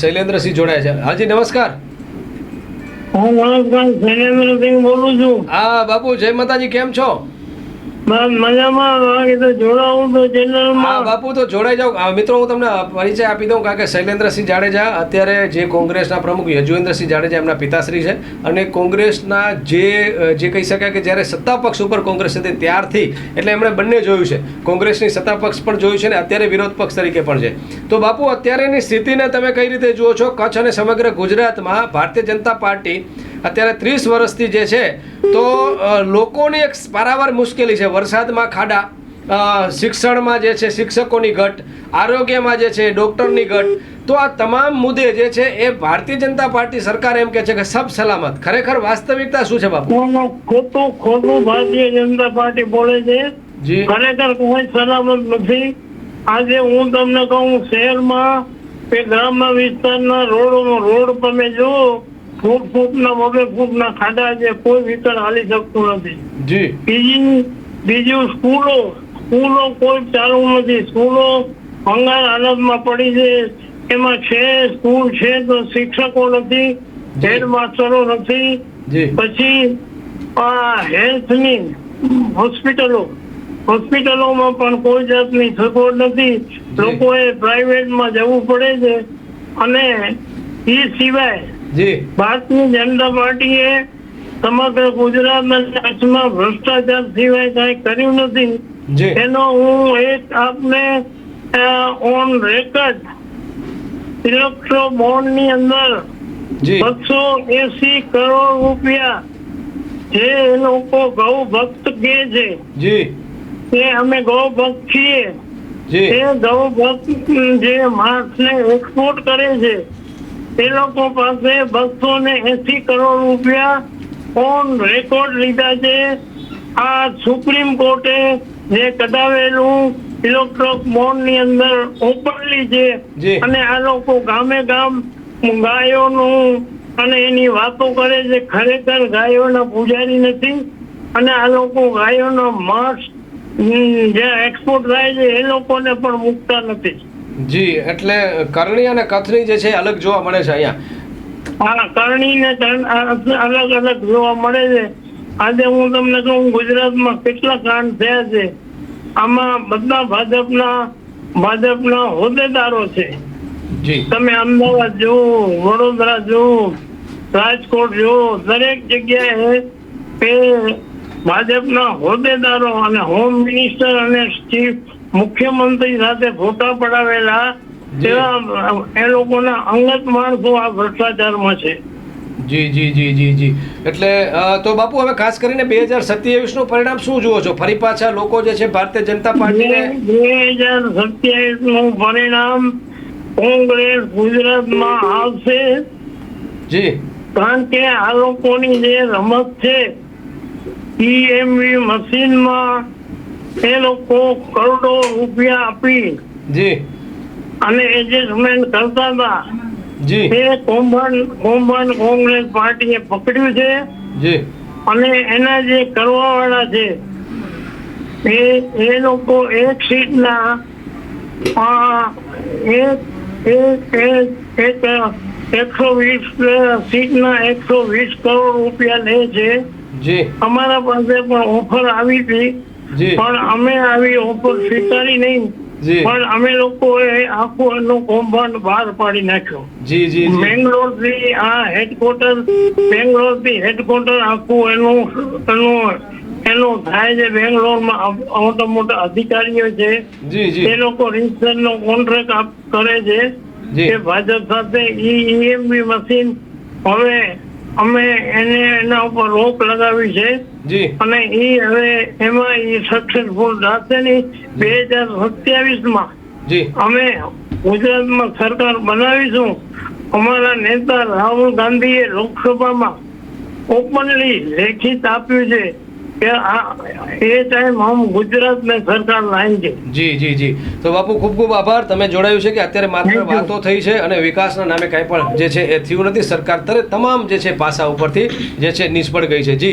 શૈલેન્દ્રસિંહ જોડાયા છે. હાજી નમસ્કાર. હું શૈલેન્દ્રસિંહ બોલું છું. હા બાપુ જય માતાજી કેમ છો? બાપુ, તો જોડાઈ જાઓ. મિત્રો, હું તમને પરિચય આપી દઉં, કારણ કે શૈલેન્દ્રસિંહ જાડેજા અત્યારે જે કોંગ્રેસના પ્રમુખ યજુવેન્દ્રસિંહ જાડેજા એમના પિતાશ્રી છે. અને કોંગ્રેસના જે જે કહી શકાય કે જ્યારે સત્તા ઉપર કોંગ્રેસ હતી ત્યારથી, એટલે એમણે બંને જોયું છે. કોંગ્રેસની સત્તા પક્ષ પણ જોયું છે ને અત્યારે વિરોધ પક્ષ તરીકે પણ છે. તો બાપુ, અત્યારેની સ્થિતિને તમે કઈ રીતે જુઓ છો? કચ્છ અને સમગ્ર ગુજરાતમાં ભારતીય જનતા પાર્ટી અત્યારે ત્રીસ વર્ષથી જે છે તો લોકોની એક પારાવાર મુશ્કેલી છે. વરસાદમાં ખાડા શિક્ષણમાં જે છે શિક્ષકોની ઘટ આરોગ્યમાં જે છે ડૉક્ટરની ઘટ તો આ તમામ મુદ્દે જે છે એ ભારતીય જનતા પાર્ટી સરકાર એમ કે છે કે સબ સલામત. ખરેખર વાસ્તવિકતા શું છે બાપુ? ખોટું ખોટું ભારતીય જનતા પાર્ટી બોલે છે? જી. ખરેખર કોઈ સલામત નથી. આજે હું તમને કહું શહેરમાં કે ગ્રામ્ય વિસ્તારના રોડ રોડ તમે જુઓ ના ફૂટના વગર ફૂટના ખાડા છે કોઈ વિકલ હાલી શકતું નથી. જી. બીજી બીજું સ્કૂલો સ્કૂલો કોઈ ચાલુ નથી. સ્કૂલો ભંગાર હાલતમાં પડી છે. એમાં છે સ્કૂલ છે તો શિક્ષકો નથી હેડ માસ્ટરો નથી. પછી આ હેલ્થની હોસ્પિટલો હોસ્પિટલોમાં પણ કોઈ જાતની સગવડ નથી. લોકોએ પ્રાઇવેટમાં જવું પડે છે. અને એ સિવાય જી. ભારતીય જનતા પાર્ટીએ સમગ્ર ગુજરાતના કચ્છમાં ભ્રષ્ટાચાર સિવાય કઈ કર્યું નથી. એનો હું એક આપને ઓન રેકર્ડ ઇલેક્ટ્રો બોન્ડની અંદર બસો એસી કરોડ રૂપિયા જે એ લોકો ગૌ ભક્ત કે છે તે અમે ગૌ ભક્ત છીએ. જી. તે ગૌ ભક્ત જે માણસને એક્સપોર્ટ કરે છે એ લોકો પાસે બસો ને એસી કરોડ રૂપિયા ઓન રેકોર્ડ લીધા છે. આ સુપ્રીમ કોર્ટે જે કઢાવેલું ઇલેક્ટ્રોક મોનની અંદર ઓપનલી છે અને આ લોકો ગામે ગામ ગાયોનું અને એની વાતો કરે છે ખરેખર ગાયોના પૂજારી નથી અને આ લોકો ગાયોનો માંસ જે એક્સપોર્ટ થાય છે એ લોકોને પણ મૂકતા નથી. જી એટલે કરણી અને કથની જે છે અલગ જોવા મળે છે અહીંયા. હા કરણી ને અલગ અલગ જોવા મળે છે. આજે હું તમને કહું ગુજરાતમાં કેટલા કાંડ થયા છે. આમાં બધા ભાજપના ભાજપના હોદ્દેદારો છે. જી. તમે અમદાવાદ જુઓ વડોદરા જુઓ રાજકોટ જુઓ દરેક જગ્યાએ તે ભાજપના હોદ્દેદારો અને હોમ મિનિસ્ટર અને ચીફ મુખ્યમંત્રી સાથે ફોટા પડાવેલા. તેવા એ લોકોના અંગત માણસો આ ભ્રષ્ટાચારમાં છે. જી જી જી જી જી. એટલે તો બાપુ હવે ખાસ કરીને બે હજાર સત્યાવીસનું પરિણામ શું જુઓ છો? ફરી પાછા લોકો જે છે ભારતીય જનતા પાર્ટીને બે હજાર સત્યાવીસનું પરિણામ કોંગ્રેસ ગુજરાતમાં આવશે. જી. કારણ કે આ લોકોની જે રમત છે ઈએમવી મશીનમાં એ લોકો કરોડો રૂપિયા આપી જી. અને એડજસ્ટમેન્ટ કરતા હતા. જી. એ કોમન કોમન કોંગ્રેસ પાર્ટીએ પકડ્યું છે. જી. અને એના જે કરવાવાળા છે એ એ લોકો એક સીટના એક એક એક એક એકસો વીસ સીટના એકસો વીસ કરોડ રૂપિયા લે છે. અમારા પાસે પણ ઓફર આવી હતી. પણ અમે આવી ઓફર સ્વીકારી નહીં. પણ અમે લોકોએ આખું એનું કૌભાંડ બહાર પાડી નાખ્યો. જી જી જી. બેંગ્લોરથી આ હેડક્વાર્ટર બેંગ્લોરથી હેડક્વાર્ટર આખું એનું એનું એનું થાય છે. બેંગ્લોરમાં મોટા મોટા અધિકારીઓ છે. એ લોકો રિસર્ચ નો કોન્ટ્રાક્ટ કરે છે. કે ભાજપ સાથે ઈએમબી મશીન હવે અમે એને એના ઉપર રોક લગાવી છે. અને એ હવે એમાં એ સક્સેસફુલ થશે નહીં બે હજાર સત્યાવીસમાં અમે ગુજરાતમાં સરકાર બનાવીશું. અમારા નેતા રાહુલ ગાંધીએ લોકસભામાં ઓપનલી લેખિત આપ્યું છે. ગુજરાત મેં સરકાર લાએંગે જી જી જી. તો બાપુ ખૂબ ખૂબ આભાર. તમે જોડાયું છે કે અત્યારે માત્ર વાતો થઈ છે અને વિકાસના નામે કાંઈ પણ જે છે એ થયું નથી. સરકાર તરે તમામ જે છે પાસા ઉપરથી જે છે નિષ્ફળ ગઈ છે. જી.